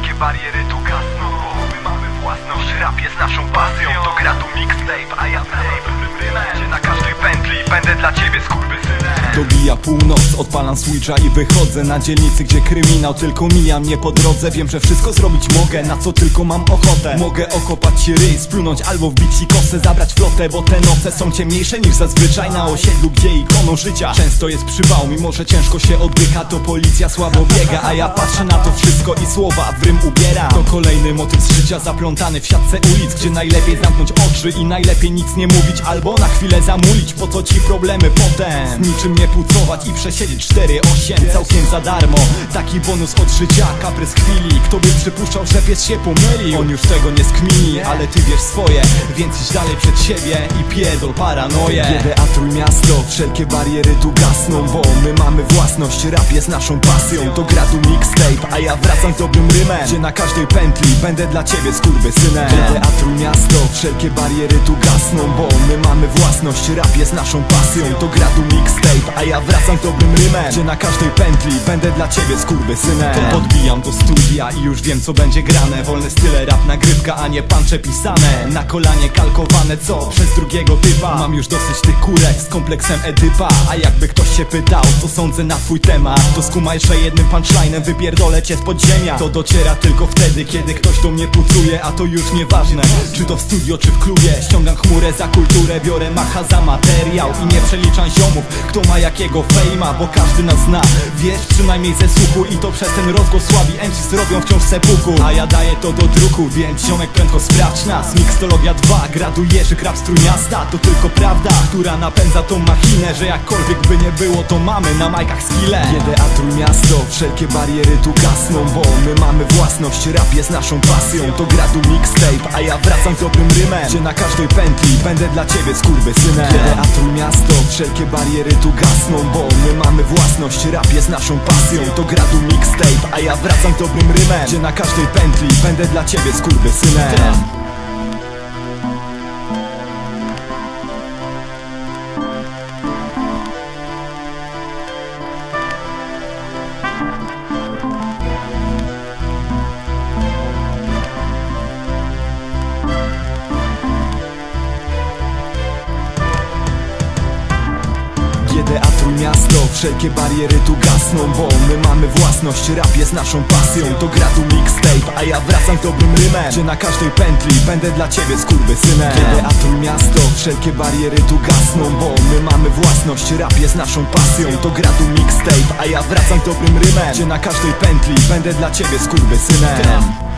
bariery tu gasną Bo my mamy własność, rap jest naszą pasją. To gra tu mixtape, a ja tape Gdzie na każdej pętli będę dla ciebie skurwysynem Dobija północ, odpalam switcha i wychodzę Na dzielnicy, gdzie kryminał tylko mija mnie po drodze. Wiem, że wszystko zrobić mogę, na co tylko mam ochotę. Mogę okopać ci ryj, splunąć albo wbić ci kosę Zabrać flotę, bo te noce są ciemniejsze niż zazwyczaj. Na osiedlu, gdzie ikoną życia często jest przywał Mimo, że ciężko się oddycha, to policja słabo biega. A ja patrzę na to wszystko i słowa w rym ubiera To kolejny motyw z życia zaplątany w siatce ulic Gdzie najlepiej zamknąć oczy i najlepiej nic nie mówić Albo na chwilę zamulić, po co ci problemy potem. Z niczym nie pucować i przesiedzieć 4-8 całkiem za darmo. Taki bonus od życia, kaprys chwili. Kto by przypuszczał, że pies się pomyli? On już tego nie skmini, ale ty wiesz swoje Więc idź dalej przed siebie i pierdol paranoję. GDA Trójmiasto, wszelkie bariery tu gasną Bo my mamy własność, rap jest naszą pasją. To gra tu mixtape, a ja wracam z dobrym rymem. Gdzie na każdej pętli będę dla ciebie skurwysynem. GDA Trójmiasto, wszelkie bariery tu gasną Bo my mamy własność, rap jest naszą pasją. To gra tu mixtape, a ja wracam dobrym rymem. Gdzie na każdej pętli będę dla ciebie skurwysynem. To podbijam do studia i już wiem co będzie grane. Wolne style, rap, nagrywka, a nie pancze pisane. Na kolanie kalkowane, co przez drugiego typa. Mam już dosyć tych kurek z kompleksem Edypa. A jakby ktoś się pytał, co sądzę na twój temat To skumaj, że jednym punchlinem wypierdolę cię z podziemia To dociera tylko wtedy, kiedy ktoś do mnie pucuje A to już nieważne, czy to w studio, czy w klubie. Ściągam chmurę za kulturę, biorę macha za materiał I nie przeliczam ziomów, kto ma jakiego fejma Bo każdy nas zna, wiesz, przynajmniej ze słuchu I to przez ten rozgłos słabi MCs robią wciąż sepuku A ja daję to do druku, więc ziomek prędko sprawdź nas. Mixtologia 2, gradujesz rap strój miasta To tylko prawda, która napędza tą machinę Że jakkolwiek by nie było, to mamy na majkach skille. GDA Trójmiasto, wszelkie bariery tu gasną Bo my mamy własność, rap jest naszą pasją To gra tu mixtape, a ja wracam z dobrym rymem Gdzie na każdej pętli będę dla ciebie skurwysynem. GDA Trójmiasto, wszelkie bariery tu gasną Bo my mamy rap jest naszą pasją. To gra tu mixtape, a ja wracam dobrym rymem. Gdzie na każdej pętli będę dla ciebie skurwysynem. GDA wszelkie bariery tu gasną Bo my mamy własność, rap jest naszą pasją. To gra tu mixtape, a ja wracam z dobrym rymem. Gdzie na każdej pętli będę dla ciebie skurwysynem. GDA Trójmiasto, wszelkie bariery tu gasną Bo my mamy własność, rap jest naszą pasją. To gra tu mixtape, a ja wracam z dobrym rymem. Gdzie na każdej pętli będę dla ciebie skurwysynem